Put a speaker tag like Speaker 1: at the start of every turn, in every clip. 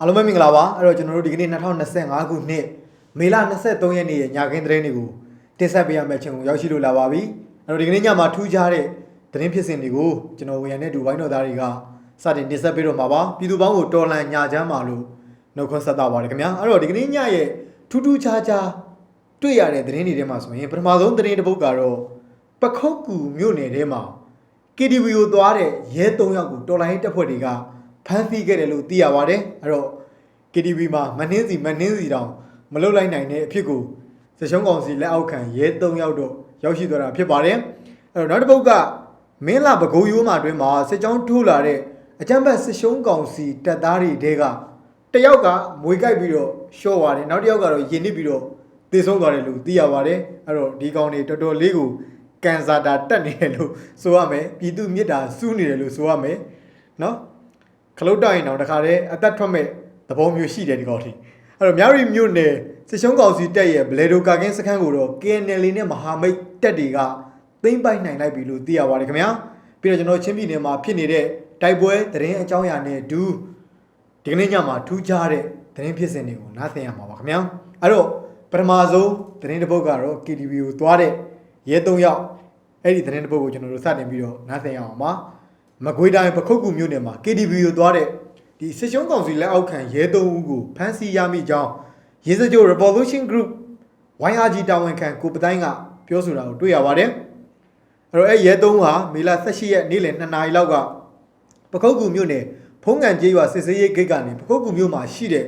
Speaker 1: အားလုံးပဲမင်္ဂလာပါအဲ့တော့ကျွန်တော်တို့ဒီကနေ့2025ခုနှစ်မေလ23ရက်နေ့ရဲ့ညခင်းသတင်းတွေကိုတင်ဆက်ပေးရမယ့်အချိန်ကိုရောက်ရှိလို့လာပါပြီအဲ့တော့ဒီကနေ့ညမှာထူးခြားတဲ့သတင်းဖြစ်စဉ်တွေကိုကျွန်တော်ဝေယံနဲ့ဒူဘိုင်းတော်သားတွေကစတင်တင်ဆက်ပေးတော့မှာပါပြည်သူပေါင်းကိုတော်လန်ညာချမ်းပါလို့နှုတ်ခွန်းဆက်တာပါတယ်ခင်ဗျာအဲ့တော့ဒီကနေ့ညရဲ့ထူးထူးခြားခြားတွေ့ရတဲ့သတင်းတွေထဲမှာဆိုရင်ပထမဆုံးသတင်းတစ်ပုဒ်ကတော့ပခုတ်ကူမြို့နယ်ထဲမှာ KTV ကိုသွားတဲ့ရဲ၃ယောက်ကိုတော်လိုင်းတပ်ဖွဲ့တွေက ဖမ်းဆီးခဲ့တယ်လို့သိရပါတယ်အဲ့တော့ KTV မှာမနှင်းစီမနှင်းစီတောင်မလုတ်လိုက်နိုင်တဲ့အဖြစ်ကိုစရှုံးကောင်စီလက်အောက်ခံရဲ၃ယောက်တော့ရောက်ရှိသွားတာဖြစ်ပါတယ်အဲ့တော့နောက်တစ်ပုဒ်ကမင်းလာပကိုးရိုးမှာအတွင်းမှာစစ်ကြောင်းထိုးလာတဲ့အကြမ်းဖက်စရှုံးကောင်စီတပ်သားတွေတဲကတစ်ယောက်ကမွေကြိုက်ပြီးတော့ရှော့သွားတယ်နောက်တစ်ယောက်ကတော့ရင်နစ်ပြီးတော့သေဆုံးသွားတယ်လို့သိရပါတယ်အဲ့တော့ဒီကောင်တွေတော်တော်လေးကိုကန်ဆာတာတက်နေတယ်လို့ဆိုရမယ်ပြည်သူမြစ်တာစူးနေတယ်လို့ဆိုရမယ်နော် ခလုတ်တိုင်တော့တခါတည်းအသက်ထွက်မဲ့သဘောမျိုးရှိတယ်ဒီကောင်ထိအဲ့တော့မြရီမြို့နယ်စစ်ရှုံးကောင်စီတက်ရဲ့ဘလေဒိုကာကင်းစခန်းကိုတော့ KNL နဲ့မဟာမိတ်တက်တွေကသိမ့်ပိုက်နိုင်လိုက်ပြီလို့သိရပါတယ်ခင်ဗျာပြီးတော့ကျွန်တော်ချင်းပြည်နယ်မှာဖြစ်နေတဲ့တိုက်ပွဲသတင်းအကြောင်းအရာနဲ့ဒူးဒီကနေ့ညမှာထူးခြားတဲ့သတင်းဖြစ်စဉ်တွေကိုနားဆင်ရမှာပါခင်ဗျာအဲ့တော့ပထမဆုံးသတင်းတစ်ပုဒ်ကတော့ KTV ကိုသွားတဲ့ရဲ၃ယောက်အဲ့ဒီသတင်းတစ်ပုဒ်ကိုကျွန်တော်တို့စတင်ပြီးတော့နားဆင်ရအောင်ပါ မကွေးတိုင်းပခုတ်ကူမြို့နယ်မှာ KTV ကိုသွားတဲ့ဒီစစ်ရှုံးကောင်စီလက်အောက်ခံရဲသုံးဦးကိုဖမ်းဆီးရမိကြောင်းရဲစကြို Revolution Group YRG တာဝန်ခံကိုပတိုင်းကပြောဆိုတာကိုတွေ့ရပါတယ်။အဲ့တော့အဲ့ရဲသုံးဦးဟာမေလ18ရက်နေ့လယ်2နာရီလောက်ကပခုတ်ကူမြို့နယ်ဖုံးကန်ကျေးရွာစစ်စေးရေးဂိတ်ကနေပခုတ်ကူမြို့မှာရှိတဲ့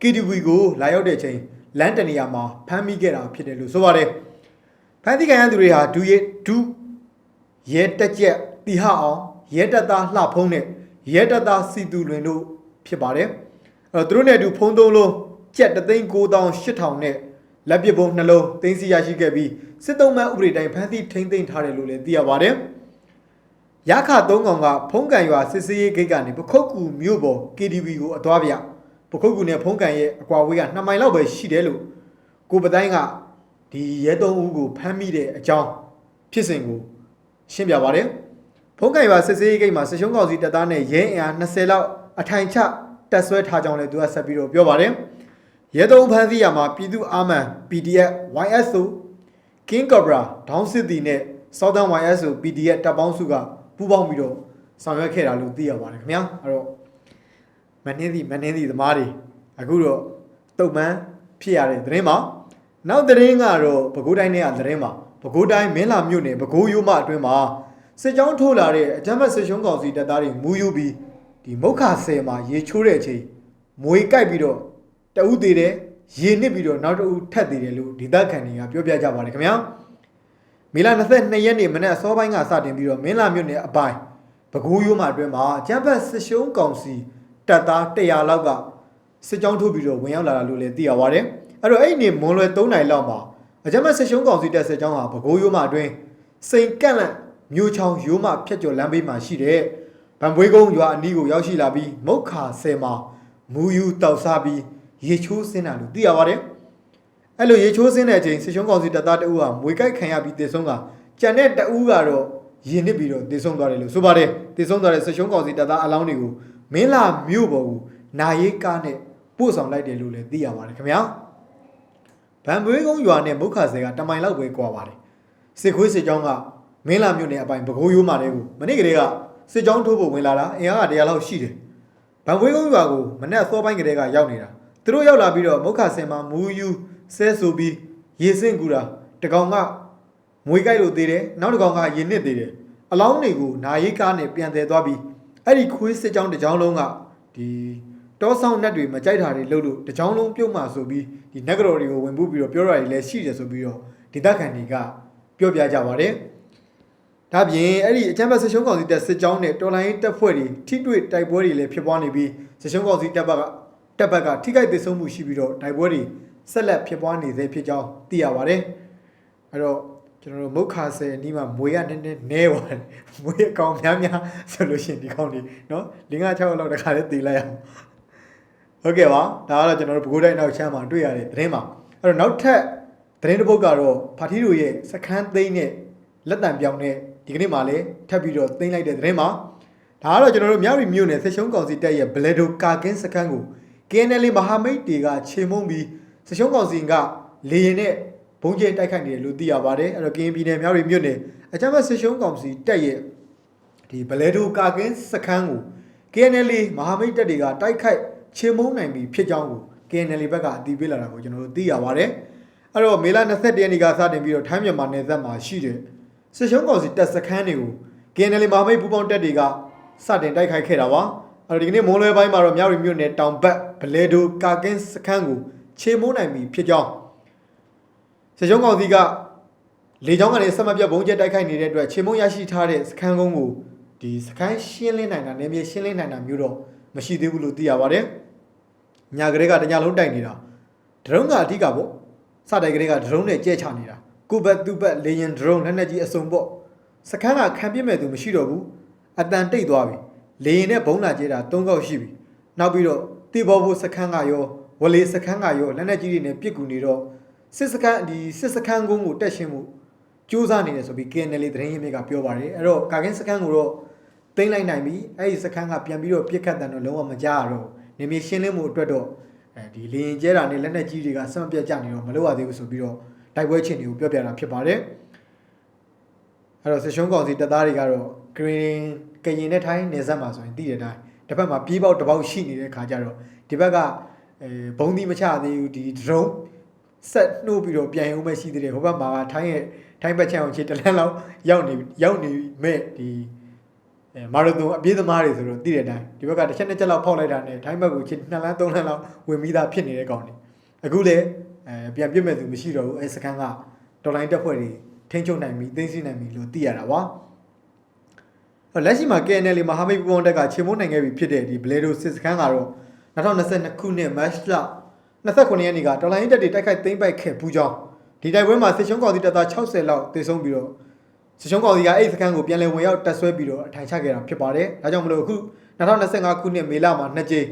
Speaker 1: KTV ကိုလာရောက်တဲ့အချိန်လမ်းတနေရာမှာဖမ်းမိခဲ့တာဖြစ်တယ်လို့ဆိုပါတယ်။ဖမ်းဆီးခံရသူတွေဟာဒူရဲဒူရဲတက်ကြက်တီဟအောင် ရဲတက်သားလှဖုံးနဲ့ရဲတက်သားစီတူလွင်တို့ဖြစ်ပါတယ်အဲတော့သူတို့နဲ့အတူဖုံးသုံးလုံးကြက်3သိန်း9800နဲ့လက်ပစ်ပုံးနှလုံးသိမ်းဆီးရရှိခဲ့ပြီးစစ်တုံးမှန်ဥပဒေတိုင်းဖမ်းဆီးထိန်းသိမ်းထားတယ်လို့လည်းသိရပါတယ်ရခသုံးကောင်ကဖုံးကန်ရွာစစ်စေးရေးဂိတ်ကနေပခုတ်ကူမြို့ပေါ် KTV ကိုအသွားပြပခုတ်ကူနဲ့ဖုံးကန်ရဲ့အကွာဝေးက2မိုင်လောက်ပဲရှိတယ်လို့ကိုပတိုင်းကဒီရဲသုံးဦးကိုဖမ်းမိတဲ့အကြောင်းဖြစ်စဉ်ကိုရှင်းပြပါတယ်။ ဖုံးကန်ရွာစစ်စေးရေးဂိတ်မှာစစ်ရှုံးကောင်စီတပ်သားနဲ့ရဲအင်အား20လောက်အထိုင်ချတက်ဆွဲထားကြောင်းလည်းသူကဆက်ပြီးတော့ပြောပါတယ်။ရဲသုံးဖမ်းဆီးရမှာပြည်သူ့အာမန် PDF YSO King Cobra ဒေါင်းစစ်တီနဲ့ Southern YSO PDF တပ်ပေါင်းစုကပူးပေါင်းပြီးတော့ဆောင်ရွက်ခဲ့တာလို့သိရပါတယ်ခင်ဗျာ။အဲ့တော့မနှင်းစီမနှင်းစီသမားတွေအခုတော့တုတ်မှန်းဖြစ်ရတဲ့သတင်းမှာနောက်သတင်းကတော့ပဲခူးတိုင်းနဲ့ကသတင်းမှာပဲခူးတိုင်းမင်းလာမြို့နယ်ပဲခူးရိုးမအတွင်းမှာ စစ်ကြောင်းထိုးလာတဲ့အကြမ်းဖက်စစ်ရှုံးကောင်စီတပ်သားတွေမူယူပြီးဒီမုတ်ခဆယ်မှာရေချိုးတဲ့အချိန်မွေကြိုက်ပြီးတော့တအုပ်သေးတယ်ရေနစ်ပြီးတော့နောက်တအုပ်ထက်သေးတယ်လို့ဒေသခံတွေကပြောပြကြပါတယ်ခင်ဗျာမေလ22ရက်နေ့မနေ့အစောပိုင်းကစတင်ပြီးတော့မင်းလာမြို့နယ်အပိုင်းပဲခူးရိုးမအတွင်းမှာအကြမ်းဖက်စစ်ရှုံးကောင်စီတပ်သား100လောက်ကစစ်ကြောင်းထိုးပြီးတော့ဝင်ရောက်လာတာလို့လည်းသိရပါတယ်။အဲ့တော့အဲ့ဒီနေ့မွန်လွယ်3နိုင်လောက်မှာအကြမ်းဖက်စစ်ရှုံးကောင်စီတပ်စစ်ကြောင်းဟာပဲခူးရိုးမအတွင်းစိန်ကန့်လန့် မြို့ချောင်းရိုးမဖြတ်ကျော်လမ်းဘေးမှာရှိတဲ့ဗံပွေးကုန်းရွာအနီးကိုရောက်ရှိလာပြီးမုတ်ခါဆယ်မှာမူယူတောက်စားပြီးရေချိုးစင်းတာလို့သိရပါတယ်။အဲ့လိုရေချိုးစင်းတဲ့အချိန်စစ်ရှုံးကောင်စီတပ်သားတအူးဟာမွေကြိုက်ခံရပြီးတေဆုံးကကြံတဲ့တအူးကတော့ရင်နစ်ပြီးတော့တေဆုံးသွားတယ်လို့ဆိုပါတယ်။တေဆုံးသွားတဲ့စစ်ရှုံးကောင်စီတပ်သားအလောင်းတွေကိုမင်းလာမြို့ပေါ်ကိုနာရေးကားနဲ့ပို့ဆောင်လိုက်တယ်လို့လည်းသိရပါတယ်ခင်ဗျာဗန်ဘွေးကုန်းရွာနဲ့မုတ်ခါဆယ်ကတမိုင်လောက်ပဲကွာပါတယ်စစ်ခွေးစစ်ကြောင်းက မင်းလာမြို့နယ်အပိုင်ပကိုးရိုးမာတဲ့ကိုမနေ့ကလေးကစစ်ကြောင်းထိုးဖို့ဝင်လာတာအင်အားကတရားလောက်ရှိတယ်ဗန်ဘွေးကုန်းရွာကိုမနေ့အစောပိုင်းကလေးကရောက်နေတာသူတို့ရောက်လာပြီးတော့မုတ်ခါဆယ်မှာမူယူဆဲဆိုပြီးရေစင့်ကူတာတကောင်ကမွေကြိုက်လို့သေးတယ်နောက်တကောင်ကရင်နစ်သေးတယ်အလောင်းတွေကိုနာရီကားနဲ့ပြန်တယ်သွားပြီးအဲ့ဒီခွေးစစ်ကြောင်းတစ်ကြောင်းလုံးကဒီတောဆောင်နက်တွေမကြိုက်တာတွေလှုပ်လို့တကြောင်လုံးပြုတ်မှဆိုပြီးဒီနက်ကြော်တွေကိုဝင်ပူးပြီးတော့ပြောရည်လည်းရှိတယ်ဆိုပြီးတော့ဒေသခံတွေကပြောပြကြပါတယ်။ ဒါပြင်အဲ့ဒီအချမ်းဘတ်ဆရှုံးကောင်စီတပ်စစ်ကြောင်းနဲ့တော်လိုင်းတပ်ဖွဲ့တွေထိတွေ့တိုက်ပွဲတွေလည်းဖြစ်ပွားနေပြီးဆရှုံးကောင်စီတပ်ဘက်ကတပ်ဘက်ကထိခိုက်ဒေဆုံးမှုရှိပြီးတော့တိုက်ပွဲတွေဆက်လက်ဖြစ်ပွားနေသေးဖြစ်ကြောင်းသိရပါတယ်။အဲ့တော့ကျွန်တော်တို့မုတ်ခါဆယ်အနီးမှာမွေရနည်းနည်းနဲပါတယ်။မွေအကောင်များများဆိုလို့ရှိရင်ဒီကောင်တွေနော်၅၆လောက်တခါလေးတည်လိုက်အောင်ဟုတ်ကဲ့ပါဒါကတော့ကျွန်တော်တို့ဘကိုးတိုင်းနောက်ချမ်းမှာတွေ့ရတဲ့သတင်းပါအဲ့တော့နောက်ထပ်သတင်းတစ်ပုဒ်ကတော့ဖာထီတို့ရဲ့စခန်းသိမ်းတဲ့လက်တံပြောင်းတဲ့ ဒီကနေ့မှလည်းထပ်ပြီးတော့သိမ်းလိုက်တဲ့သတင်းပါဒါကတော့ကျွန်တော်တို့မြောက်ရီမြို့နယ်ဆက်ရှုံးကောင်စီတပ်ရဲ့ဘလက်ဒိုကာကင်းစခန်းကို KNL မဟာမိတ်တွေကခြေမုံပြီးစရှုံးကောင်စီကလေရင်နဲ့ဘုံကျဲတိုက်ခိုက်နေတယ်လို့သိရပါတယ်အဲ့တော့ကရင်ပြည်နယ်မြောက်ရီမြို့နယ်အကြမ်းဖက်စရှုံးကောင်စီတက်ရဲ့ဒီဗလဲဒိုကာကင်းစခန်းကို KNL မဟာမိတ်တပ်တွေကတိုက်ခိုက်ခြေမုံနိုင်ပြီးဖြစ်ကြောင်းကို KNL ဘက်ကအတည်ပြုလာတာကိုကျွန်တော်တို့သိရပါတယ်အဲ့တော့မေလ21ရက်နေ့ကစတင်ပြီးတော့ထိုင်းမြန်မာနယ်စပ်မှာရှိတဲ့ စရှုံးကောင်စီတပ်စခန်းတွေကို KNL မဟာမိတ်ပူးပေါင်းတပ်တွေကစတင်တိုက်ခိုက်ခဲ့တာပါအဲ့တော့ဒီကနေ့မိုးလွယ်ပိုင်းမှာတော့မြောက်ရီမြို့နယ်တောင်ဘက်ဗလဲဒိုကာကင်းစခန်းကိုခြေမုံနိုင်ပြီးဖြစ်ကြောင်းစကြုံကောင်စီကလေကြောင်းကနေဆက်မပြတ်ဘုံကျက်တိုက်ခိုက်နေတဲ့အတွက်ချင်းမုံရရှိထားတဲ့စခန်းကုန်းကိုဒီစခန်းရှင်းလင်းနိုင်တာနေမြေရှင်းလင်းနိုင်တာမျိုးတော့မရှိသေးဘူးလို့သိရပါတယ်။ညာကလေးကတညာလုံးတိုက်နေတာဒရုန်းကအဓိကပေါ့စတိုက်ကလေးကဒရုန်းနဲ့ကြဲချနေတာ ကုဘတ်သူဘတ်လေရင်ဒရုန်းလက်နက်ကြီးအစုံပေါ့စခန်းကခံပြစ်မဲ့သူမရှိတော့ဘူးအတန်တိတ်သွားပြီလေရင်နဲ့ဘုံလာကျဲတာ၃ခေါက်ရှိပြီနောက်ပြီးတော့တိဘောဘူးစခန်းကရောဝလေစခန်းကရောလက်နက်ကြီးတွေနဲ့ပြစ်ကူနေတော့စစ်စခန်းဒီစစ်စခန်းကုန်းကိုတက်ရှင်းမှုစူးစမ်းနေတယ်ဆိုပြီး KNL သတင်းရင်းမြစ်ကပြောပါတယ်အဲ့တော့ကာကင်းစခန်းကိုတော့သိမ်းလိုက်နိုင်ပြီအဲ့ဒီစခန်းကပြန်ပြီးတော့ပြစ်ခတ်တယ်တော့လုံးဝမကြားရတော့နေမြေရှင်းလင်းမှုအတွက်တော့အဲဒီလေရင်ကျဲတာနဲ့လက်နက်ကြီးတွေကဆက်မပြတ်ကြနေတော့မလုပ်ရသေးဘူးဆိုပြီးတော့ တိုက်ပွဲချင်းတွေကိုပြောပြတာဖြစ်ပါတယ်အဲ့တော့စစ်ရှုံးကောင်စီတပ်သားတွေကတော့ green ကရင်နဲ့ထိုင်းနေဆက်မှာဆိုရင်တည်တဲ့အတိုင်းတစ်ဖက်မှာပြေးပေါက်တစ်ပေါက်ရှိနေတဲ့ခါကျတော့ဒီဘက်ကအဲဘုံသီးမချသေးဘူးဒီ drone ဆက်နှိုးပြီးတော့ပြန်ရုံပဲရှိသေးတယ်ဟိုဘက်မှာကထိုင်းရဲ့ထိုင်းဘက်ချမ်းအောင်ခြေတလန်းလောက်ရောက်နေရောက်နေမဲ့ဒီအဲမာရသွန်အပြေးသမားတွေဆိုတော့သိတဲ့အတိုင်းဒီဘက်ကတစ်ချက်နှစ်ချက်လောက်ဖောက်လိုက်တာနဲ့ထိုင်းဘက်ကိုခြေနှစ်လန်းသုံးလန်းလောက်ဝင်ပြီးသားဖြစ်နေတဲ့ကောင်တွေအခုလေ အဲပြန်ပြစ်မဲ့သူမရှိတော့ဘူးအဲစကန်ကဒေါ်လာတက်ဖွဲ့တွေထိန်းချုပ်နိုင်ပြီသိသိနိုင်ပြီလို့သိရတာပါလက်ရှိမှာ KNL မဟာမိတ်ပူးပေါင်းတက်ကခြေမုံနိုင်ခဲ့ပြီဖြစ်တဲ့ဒီ Blado စစ်စခန်းကတော့2022ခုနှစ် March လ29ရက်နေ့ကတော်လိုင်းတက်တွေတိုက်ခိုက်သိမ်းပိုက်ခဲ့ပူးကြောင်းဒီတိုက်ပွဲမှာစစ်ရှုံးကောင်စီတပ်သား60လောက်သေဆုံးပြီးတော့စစ်ရှုံးကောင်စီကအဲ့ဒီစခန်းကိုပြန်လည်ဝင်ရောက်တက်ဆွဲပြီးတော့အထိုင်ချခဲ့တာဖြစ်ပါတယ်။ဒါကြောင့်မလို့အခု2025ခုနှစ်မေလမှာနှစ်ကြိမ်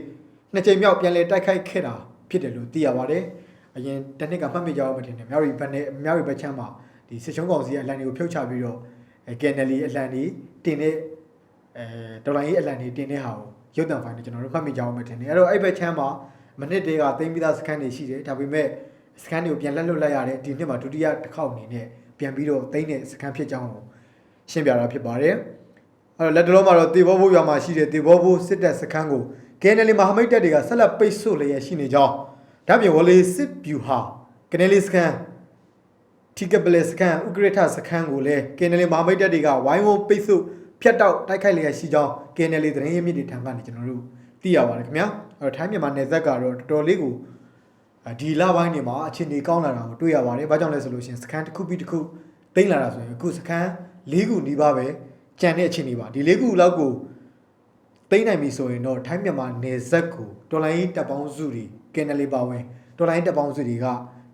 Speaker 1: နှစ်ကြိမ်မြောက်ပြန်လည်တိုက်ခိုက်ခဲ့တာဖြစ်တယ်လို့သိရပါတယ်။ အရင်တစ်နှစ်ကမှတ်မိကြအောင်မထင်နဲ့မြောက်ရီဘက်နဲ့မြောက်ရီဘက်ချမ်းမှာဒီစစ်ရှုံးကောင်စီအလံတွေကိုဖြုတ်ချပြီးတော့အဲ KNL အလံတွေတင်တဲ့အဲဒေါ်လာကြီးအလံတွေတင်တဲ့ဟာကိုရုပ်တံဖိုင်နဲ့ကျွန်တော်တို့မှတ်မိကြအောင်မထင်နဲ့အဲ့တော့အဲ့ဘက်ချမ်းမှာမနစ်တေကသိမ်းပြီးသားစခန်းတွေရှိတယ်ဒါပေမဲ့စခန်းတွေကိုပြန်လက်လွတ်လိုက်ရတယ်ဒီနှစ်မှာဒုတိယတစ်ခေါက်အနေနဲ့ပြန်ပြီးတော့သိမ်းတဲ့စခန်းဖြစ်ကြောင်းကိုရှင်းပြတာဖြစ်ပါတယ်အဲ့တော့လက်တလုံးမှာတော့တေဘောဘိုးရွာမှာရှိတဲ့တေဘောဘိုးစစ်တပ်စခန်းကို KNL မဟာမိတ်တပ်တွေကဆက်လက်ပိတ်ဆို့လျက်ရှိနေကြောင်း ဒါပြင်ဝလေစစ်ဗျူဟာ KNL စခန်းတီကပလက်စခန်းဥကရထစခန်းကိုလည်း KNL မဟာမိတ်တပ်တွေကဝိုင်းဝန်းပိတ်ဆို့ဖျက်တောက်တိုက်ခိုက်လျက်ရှိကြောင်း KNL သတင်းရင်းမြစ်တွေထံကနေကျွန်တော်တို့သိရပါတယ်ခင်ဗျာအဲ့တော့ထိုင်းမြန်မာနယ်စပ်ကတော့တော်တော်လေးကိုဒီလပိုင်းတွေမှာအခြေအနေကောင်းလာတာကိုတွေ့ရပါတယ်။ဘာကြောင့်လဲဆိုလို့ရှိရင်စကန်တစ်ခုပြီးတစ်ခုတိမ့်လာတာဆိုရင်အခုစကန်၄ခုနီးပါးပဲကြံတဲ့အခြေအနေပါဒီ၄ခုလောက်ကိုတိမ့်နိုင်ပြီဆိုရင်တော့ထိုင်းမြန်မာနယ်စပ်ကိုတော်လိုင်းတပ်ပေါင်းစုတွေ ကင်နယ်လေးပါဝင်တော်လိုင်းတပ်ပေါင်းစုတွေက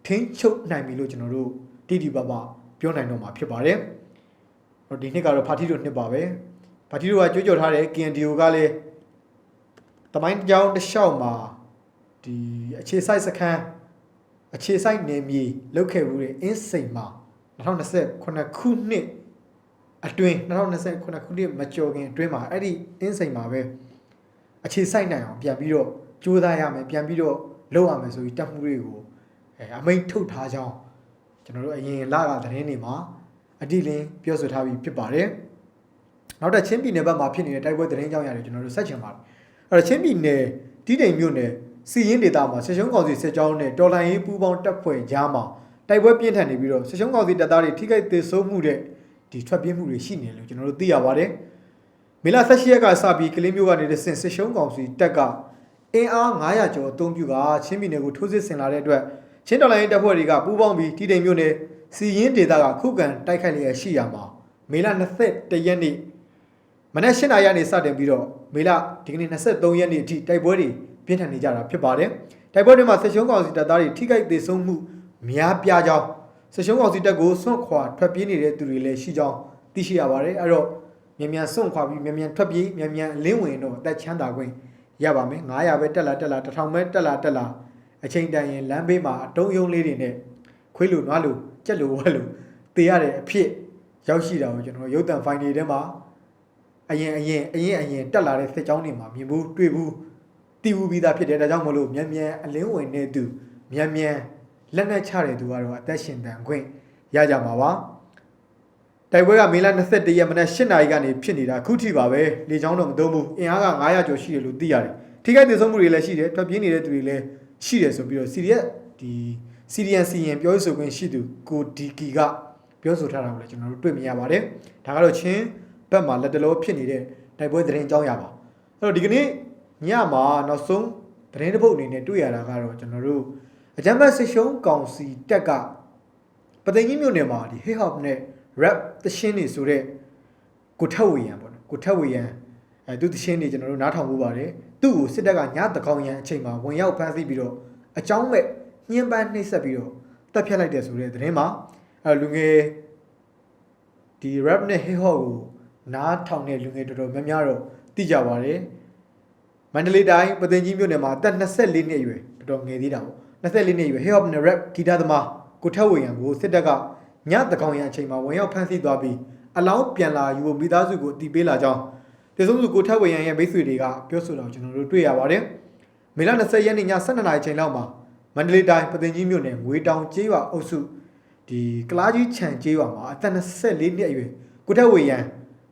Speaker 1: ထင်းချုပ်နိုင်ပြီလို့ကျွန်တော်တို့တိတိပပပြောနိုင်တော့မှာဖြစ်ပါတယ်။ဟိုဒီနှစ်ကတော့ဖာတီတို့နှစ်ပါပဲ။ဖာတီတို့ကကြွကြော်ထားတဲ့ KNDO ကလည်းတမိုင်းကြောင်းတစ်လျှောက်မှာဒီအခြေဆိုင်စခန်းအခြေဆိုင်နေမြေလောက်ခဲ့ဘူးတဲ့အင်းစိန်မှာ2029ခုနှစ်အတွင်း2029ခုနှစ်မကျော်ခင်အတွင်းမှာအဲ့ဒီအင်းစိန်မှာပဲအခြေဆိုင်နိုင်အောင်ပြန်ပြီးတော့ ကြိုးစားရမယ်ပြန်ပြီးတော့လုပ်ရမယ်ဆိုပြီးတက်မှုတွေကိုအဲအမိန့်ထုတ်ထားကြောင်းကျွန်တော်တို့အရင်လကသတင်းတွေမှာအတိလင်းပြောဆိုထားပြီးဖြစ်ပါတယ်နောက်တစ်ချင်းပြည်နယ်ဘက်မှာဖြစ်နေတဲ့တိုက်ပွဲသတင်းကြောင်းရတယ်ကျွန်တော်တို့ဆက်ချင်ပါတယ်အဲ့တော့ချင်းပြည်နယ်တီးတိမ်မြို့နယ်စီရင်ဒေတာမှာစစ်ရှုံးကောင်စီစစ်ကြောင်းနဲ့တော်လိုင်းရေးပူးပေါင်းတပ်ဖွဲ့ကြားမှာတိုက်ပွဲပြင်းထန်နေပြီးတော့စစ်ရှုံးကောင်စီတပ်သားတွေထိခိုက်သေဆုံးမှုတဲ့ဒီထွက်ပြေးမှုတွေရှိနေတယ်လို့ကျွန်တော်တို့သိရပါတယ်။မေလ18ရက်ကစပြီးကလေးမျိုးကနေတဲ့ဆင်စစ်ရှုံးကောင်စီတပ်က အင်အား900ကျော်အုံပြုကချင်းပြည်နယ်ကိုထိုးစစ်ဆင်လာတဲ့အတွက်ချင်းတော်လိုင်းရေးတပ်ဖွဲ့တွေကပူးပေါင်းပြီးတီတိမ်မြို့နယ်စီရင်ဒေတာကခုခံတိုက်ခိုက်လျက်ရှိရမှာမေလ21ရက်နေ့မနက်၈နာရီကနေစတင်ပြီးတော့မေလဒီကနေ့23ရက်နေ့အထိတိုက်ပွဲတွေပြင်းထန်နေကြတာဖြစ်ပါတယ်။တိုက်ပွဲတွေမှာဆက်ရှုံးကောင်စီတပ်သားတွေထိခိုက်ဒေဆုံးမှုများပြားကြောင်းဆက်ရှုံးကောင်စီတပ်ကိုစွန့်ခွာထွက်ပြေးနေတဲ့သူတွေလည်းရှိကြောင်းသိရှိရပါတယ်။အဲ့တော့မြန်မြန်စွန့်ခွာပြီးမြန်မြန်ထွက်ပြေးမြန်မြန်လင်းဝင်တော့အသက်ချမ်းသာခွင့် ရပါမယ်။900ပဲတက်လာတက်လာ1000ပဲတက်လာတက်လာအချိန်တန်ရင်လမ်းဘေးမှာအတုံးယုံလေးတွေနဲ့ခွေးလိုနွားလိုကြက်လိုဝက်လိုတေရတဲ့အဖြစ်ရောက်ရှိတာကိုကျွန်တော်ရုပ်တံဖိုင်တွေထဲမှာအရင်အရင်အရင်အရင်တက်လာတဲ့စစ်ကြောင်းတွေမှာမြင်ဘူးတွေ့ဘူးတတည်ဝပြီးသားဖြစ်တယ်ဒါကြောင့်မလို့မြန်မြန်အလင်းဝင်တဲ့သူမြန်မြန်လက်နက်ချတဲ့သူကတော့အသက်ရှင်တန်ခွင့်ရကြမှာပါ တိုက်ပွဲကမေလ21ရက်မနက်8နာရီကနေဖြစ်နေတာအခုထိပါပဲလေချောင်းတော့မသုံးဘူးအင်အားက900ကျော်ရှိတယ်လို့သိရတယ်ထိခိုက်ဒေဆုံးမှုတွေလည်းရှိတယ်ထွက်ပြေးနေတဲ့သူတွေလည်းရှိတယ်ဆိုပြီးတော့စီရီယက်ဒီစီရီယန်စီရင်ပြောဆိုခွင့်ရှိသူကိုဒီကီကပြောဆိုထားတာကိုလည်းကျွန်တော်တို့တွေ့မြင်ရပါတယ်ဒါကတော့ချင်းဘက်မှာလက်တလောဖြစ်နေတဲ့တိုက်ပွဲသတင်းအကြောင်းအရာပါအဲ့တော့ဒီကနေ့ညမှာနောက်ဆုံးသတင်းတစ်ပုဒ်အနေနဲ့တွေ့ရတာကတော့ကျွန်တော်တို့အကြမ်းဖက်စစ်ရှုံးကောင်စီတက်ကပသိမ်ကြီးမြို့နယ်မှာဒီ hip hop နဲ့ rap သရှင်းနေဆိုတဲ့ကိုထက်ဝေရန်ပေါ့နော်ကိုထက်ဝေရန်အဲသူသရှင်းနေကျွန်တော်တို့နားထောင်မှုပါတယ်သူ့ကိုစစ်တပ်ကညတကောင်ရန်အချိန်မှာဝင်ရောက်ဖမ်းဆီးပြီးတော့အကြောင်းမဲ့ညှဉ်းပန်းနှိပ်စက်ပြီးတော့တပ်ဖြတ်လိုက်တယ်ဆိုတဲ့သတင်းမှာအဲလူငယ်ဒီ rap နဲ့ hip hop ကိုနားထောင်တဲ့လူငယ်တော်တော်များများတော့သိကြပါတယ်မန္တလေးတိုင်းပသိမ်ကြီးမြို့နယ်မှာအသက်24နှစ်အရွယ်တော်တော်ငယ်သေးတာပေါ့24နှစ်အရွယ် hip hop နဲ့ rap ဂီတသမားကိုထက်ဝေရန်ကိုစစ်တပ်က ညတကောင်ရန်အချိန်မှာဝင်ရောက်ဖမ်းဆီးသွားပြီးအလောင်းပြန်လာယူဖို့မိသားစုကိုအတီးပေးလာကြောင်းတေဆုံးစုကိုထက်ဝေရန်ရဲ့မိတ်ဆွေတွေကပြောဆိုတာကိုကျွန်တော်တို့တွေ့ရပါတယ်မေလ20ရက်နေ့ည12နာရီချိန်လောက်မှာမန္တလေးတိုင်းပသိမ်ကြီးမြို့နယ်ငွေတောင်ကျေးရွာအုပ်စုဒီကလားကြီးခြံကျေးရွာမှာအသက်24နှစ်အရွယ်ကိုထက်ဝေရန်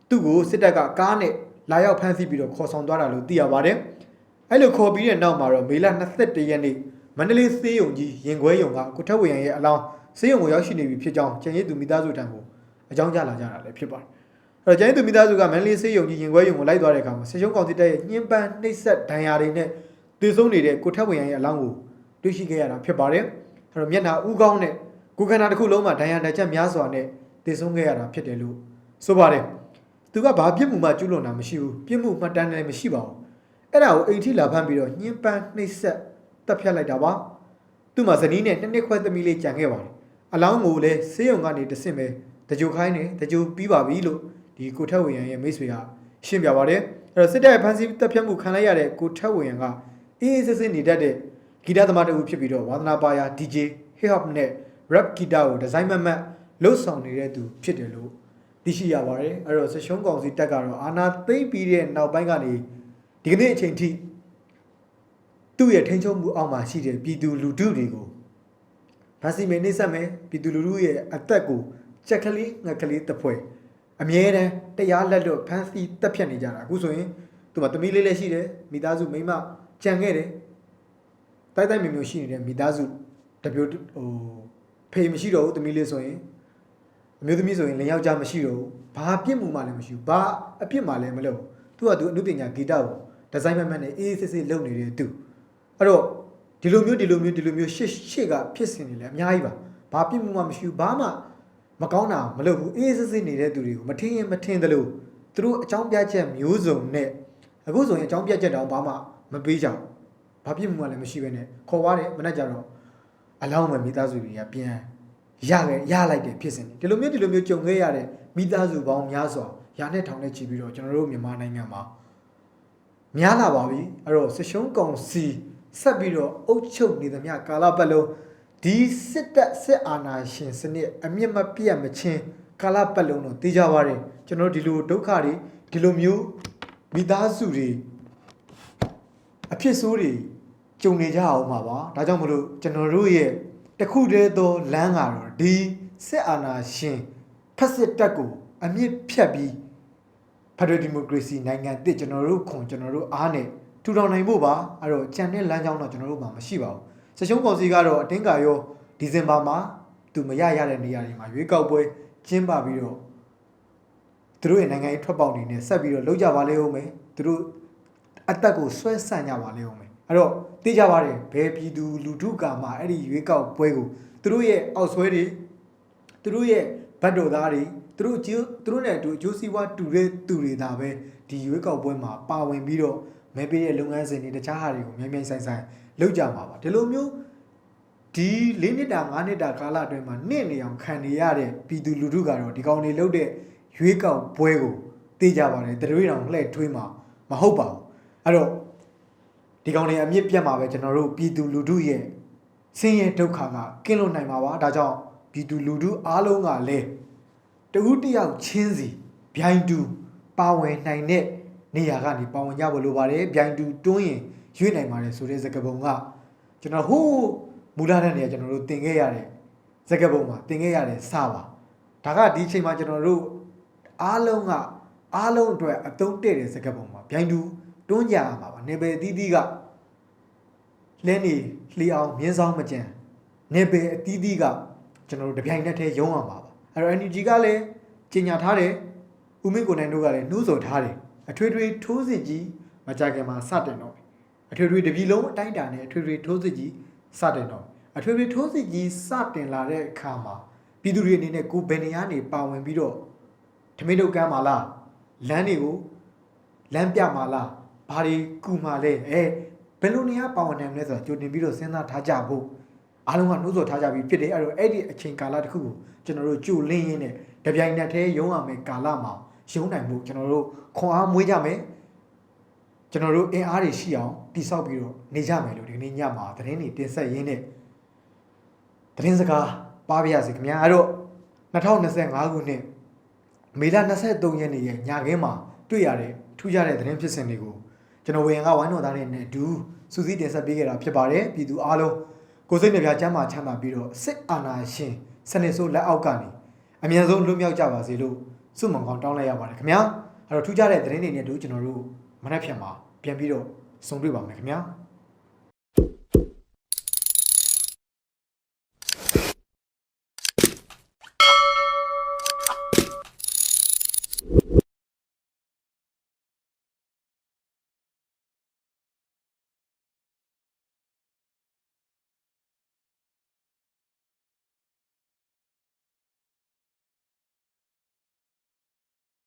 Speaker 1: သူ့ကိုစစ်တပ်ကကားနဲ့လာရောက်ဖမ်းဆီးပြီးတော့ခေါ်ဆောင်သွားတာလို့သိရပါတယ်အဲ့လိုခေါ်ပြီးတဲ့နောက်မှာတော့မေလ21ရက်နေ့မန္တလေးစေးရုံကြီးရင်ခွဲရုံကကိုထက်ဝေရန်ရဲ့အလောင်း စေးရုံကိုရောက်ရှိနေပြီဖြစ်ကြောင်းကျန်ရည်သူမိသားစုထံကိုအကြောင်းကြားလာကြတာလည်းဖြစ်ပါတယ်အဲ့တော့ကျန်ရည်သူမိသားစုကမန္တလေးစေးရုံကြီးရင်ခွဲရုံကိုလိုက်သွားတဲ့အခါမှာဆေရှုံးကောင်စစ်တပ်ရဲ့ညှဉ်းပန်းနှိပ်စက်ဒဏ်ရာတွေနဲ့တည်ဆုံးနေတဲ့ကိုထက်ဝေရန်ရဲ့အလောင်းကိုတွေ့ရှိခဲ့ရတာဖြစ်ပါတယ်အဲ့တော့မျက်နှာဥကောင်းနဲ့ကိုယ်ခန္ဓာတစ်ခုလုံးမှာဒဏ်ရာတစ်ချက်များစွာနဲ့တည်ဆုံးခဲ့ရတာဖြစ်တယ်လို့ဆိုပါတယ်သူကဘာပြစ်မှုမှကျူးလွန်တာမရှိဘူးပြစ်မှုမှတ်တမ်းလည်းမရှိပါဘူးအဲ့ဒါကိုအိမ်ထိလာဖမ်းပြီးတော့ညှဉ်းပန်းနှိပ်စက်တပ်ဖြတ်လိုက်တာပါသူ့မှာဇနီးနဲ့နှစ်နှစ်ခွဲသမီးလေးကြံခဲ့ပါတယ် အလောင်းကိုလည်းဆေးရုံကနေတဆင့်ပဲတကြိုခိုင်းတယ်တကြိုပြီးပါပြီလို့ဒီကိုထက်ဝေရန်ရဲ့မိတ်ဆွေကရှင်းပြပါတယ်အဲ့တော့စစ်တပ်ရဲ့ဖမ်းဆီးတပ်ဖြတ်မှုခံလိုက်ရတဲ့ကိုထက်ဝေရန်ကအေးအေးဆေးဆေးနေတတ်တဲ့ဂီတသမားတစ်ဦးဖြစ်ပြီးတော့ဝါသနာပါယာ DJ hip hop နဲ့ rap ဂီတကိုဒီဇိုင်းမတ်မတ်လှုပ်ဆောင်နေတဲ့သူဖြစ်တယ်လို့သိရှိရပါတယ်အဲ့တော့ဆရှုံးကောင်စီတက်ကတော့အာနာသိမ့်ပြီးတဲ့နောက်ပိုင်းကနေဒီကနေ့အချိန်ထိသူ့ရဲ့ထိန်းချုပ်မှုအောက်မှာရှိတဲ့ပြည်သူလူထုတွေကို ဗစီမေနှိစက်မယ်ပြည်သူလူထုရဲ့အသက်ကိုကြက်ကလေးငက်ကလေးတစ်ဖွဲအမြဲတမ်းတရားလက်လွတ်ဖမ်းဆီးတက်ဖြတ်နေကြတာအခုဆိုရင်သူမသမီးလေးလည်းရှိတယ်မိသားစုမိန်းမကြံခဲ့တယ်တိုက်တိုက်မျိုးမျိုးရှိနေတဲ့မိသားစုတပြိုဟိုဖေမရှိတော့ဘူးသမီးလေးဆိုရင်အမျိုးသမီးဆိုရင်လင်ယောက်ျားမရှိတော့ဘူးဘာပြစ်မှုမှလည်းမရှိဘူးဘာအပြစ်မှလည်းမလုပ်ဘူးသူကသူအမှုပညာဂီတကိုဒီဇိုင်းမတ်မတ်နဲ့အေးအေးဆေးဆေးလုပ်နေတဲ့သူအဲ့တော့ ဒီလိုမျိုးဒီလိုမျိုးဒီလိုမျိုးရှေ့ရှေ့ကဖြစ်စဉ်တွေလည်းအများကြီးပါဘာပြစ်မှုမှမရှိဘူးဘာမှမကောင်းတာမလုပ်ဘူးအေးအေးဆေးဆေးနေတဲ့သူတွေကိုမထင်ရင်မထင်သလိုသူတို့အကြောင်းပြချက်မျိုးစုံနဲ့အခုဆိုရင်အကြောင်းပြချက်တောင်ဘာမှမပေးကြဘူးဘာပြစ်မှုမှလည်းမရှိဘဲနဲ့ခေါ်သွားတယ်မနဲ့ကြတော့အလောင်းမဲ့မိသားစုတွေကပြန်ရခဲ့ရလိုက်တယ်ဖြစ်စဉ်ဒီလိုမျိုးဒီလိုမျိုးကြုံခဲ့ရတဲ့မိသားစုပေါင်းများစွာရာနဲ့ထောင်နဲ့ချီပြီးတော့ကျွန်တော်တို့မြန်မာနိုင်ငံမှာများလာပါပြီအဲ့တော့ဆရှုံးကောင်စီ ဆက်ပြီးတော့အုပ်ချုပ်နေသမျှကာလပတ်လုံးဒီစစ်တပ်စစ်အာဏာရှင်စနစ်အမြင့်မပြတ်မချင်းကာလပတ်လုံးတော့သိကြပါတယ်ကျွန်တော်တို့ဒီလိုဒုက္ခတွေဒီလိုမျိုးမိသားစုတွေအဖြစ်ဆိုးတွေကြုံနေကြအောင်ပါပါဒါကြောင့်မလို့ကျွန်တော်တို့ရဲ့တစ်ခုတည်းသောလမ်းကတော့ဒီစစ်အာဏာရှင်ဖက်စစ်တပ်ကိုအမြင့်ဖြတ်ပြီးဖက်ဒရယ်ဒီမိုကရေစီနိုင်ငံတစ်ကျွန်တော်တို့ခွန်ကျွန်တော်တို့အားနဲ့ ထူထောင်နိုင်ဖို့ပါအဲ့တော့ကြံတဲ့လမ်းကြောင်းတော့ကျွန်တော်တို့မှာမရှိပါဘူးစရှုံးကောင်စီကတော့အတင်းကာရောဒီဇင်ဘာမှာသူမရရတဲ့နေရာတွေမှာရွေးကောက်ပွဲကျင်းပပြီးတော့သူတို့ရဲ့နိုင်ငံရေးထွက်ပေါက်တွေနဲ့ဆက်ပြီးတော့လုပ်ကြပါလေဦးမယ်သူတို့အသက်ကိုဆွဲဆန့်ကြပါလေဦးမယ်အဲ့တော့သိကြပါတယ်ဘယ်ပြည်သူလူထုကမှအဲ့ဒီရွေးကောက်ပွဲကိုသူတို့ရဲ့အောက်ဆွဲတွေသူတို့ရဲ့ဗတ်တော်သားတွေသူတို့ကျိုးသူတို့နဲ့အတူအကျိုးစီးပွားတူတဲ့သူတွေဒါပဲဒီရွေးကောက်ပွဲမှာပါဝင်ပြီးတော့ မဲပေးတဲ့လုပ်ငန်းစဉ်တွေတခြားဟာတွေကိုမြန်မြန်ဆိုင်ဆိုင်လုပ်ကြမှာပါဒီလိုမျိုးဒီ၄နှစ်တာ၅နှစ်တာကာလအတွင်းမှာနှင့်နေအောင်ခံနေရတဲ့ပြည်သူလူထုကတော့ဒီကောင်တွေလုပ်တဲ့ရွေးကောက်ပွဲကိုသိကြပါတယ်တရွေးတောင်လှည့်ထွေးမှာမဟုတ်ပါဘူးအဲ့တော့ဒီကောင်တွေအမြင့်ပြတ်မှာပဲကျွန်တော်တို့ပြည်သူလူထုရဲ့ဆင်းရဲဒုက္ခကကင်းလွတ်နိုင်မှာပါဒါကြောင့်ပြည်သူလူထုအားလုံးကလည်းတဦးတယောက်ချင်းစီဗျိုင်းတူပါဝင်နိုင်တဲ့ နေရာကနေပါဝင်ကြဖို့လိုပါတယ်ဗျိုင်းတူတွန်းရင်ရွေ့နိုင်ပါတယ်ဆိုတဲ့စကားပုံကကျွန်တော်ဟိုးမူလတဲ့နေရာကျွန်တော်တို့သင်ခဲ့ရတဲ့စကားပုံမှာသင်ခဲ့ရတဲ့စပါဒါကဒီအချိန်မှာကျွန်တော်တို့အားလုံးကအားလုံးအတွက်အသုံးတည့်တဲ့စကားပုံမှာဗျိုင်းတူတွန်းကြရမှာပါနေပယ်အသီးသီးကလဲနေလျှောင်းမြင်းဆောင်မကြံနေပယ်အသီးသီးကကျွန်တော်တို့တပြိုင်နက်တည်းရုံးရမှာပါအဲ့တော့ NUG ကလည်းကြီးညာထားတယ်ဦးမင်းကိုနိုင်တို့ကလည်းနှိုးဆော်ထားတယ် အထွေထွေထိုးစစ်ကြီးမကြခင်မှာစတင်တော့မယ်အထွေထွေတပြည်လုံးအတိုင်းအတာနဲ့အထွေထွေထိုးစစ်ကြီးစတင်တော့မယ်အထွေထွေထိုးစစ်ကြီးစတင်လာတဲ့အခါမှာပြည်သူတွေအနေနဲ့ကိုယ်ဘယ်နေရာနေပါဝင်ပြီးတော့ထမင်းတို့ကမ်းပါလားလမ်းတွေကိုလမ်းပြမှာလားဘာတွေကူမှာလဲအဲဘယ်လိုနေရာပါဝင်နိုင်မလဲဆိုတော့ကြိုတင်ပြီးတော့စဉ်းစားထားကြဖို့အားလုံးကနှိုးဆော်ထားကြပြီးဖြစ်တယ်အဲ့တော့အဲ့ဒီအချိန်ကာလတစ်ခုကိုကျွန်တော်တို့ကြိုလင်းရင်းနဲ့တပြိုင်နက်တည်းရုံးရမယ်ကာလမှာ ရုံးနိုင်မှုကျွန်တော်တို့ခွန်အားမွေးကြမယ်ကျွန်တော်တို့အင်အားတွေရှိအောင်တိဆောက်ပြီးတော့နေကြမယ်လို့ဒီကနေ့ညမှာသတင်းတွေတင်ဆက်ရင်းနဲ့သတင်းစကားပါပြရစီခင်ဗျာအဲ့တော့2025ခုနှစ်မေလ23ရက်နေ့ရဲ့ညခင်းမှာတွေ့ရတဲ့ထူးခြားတဲ့သတင်းဖြစ်စဉ်တွေကိုကျွန်တော်ဝေယံကဝိုင်းတော်သားတွေနဲ့အတူစူးစီးတင်ဆက်ပေးခဲ့တာဖြစ်ပါတယ်ပြည်သူအားလုံးကိုယ်စိတ်နှပြချမ်းသာချမ်းသာပြီးတော့စစ်အာဏာရှင်စနစ်ဆိုးလက်အောက်ကနေအမြန်ဆုံးလွတ်မြောက်ကြပါစေလို့ ဆုမွန်ကောင်းတောင်းလိုက်ရပါတယ်ခင်ဗျာအဲ့တော့ထူးခြားတဲ့သတင်းတွေနဲ့အတူကျွန်တော်တို့မနေ့ဖြန်မှာပြန်ပြီးတော့ဆုံတွေ့ပါမယ်ခင်ဗျာ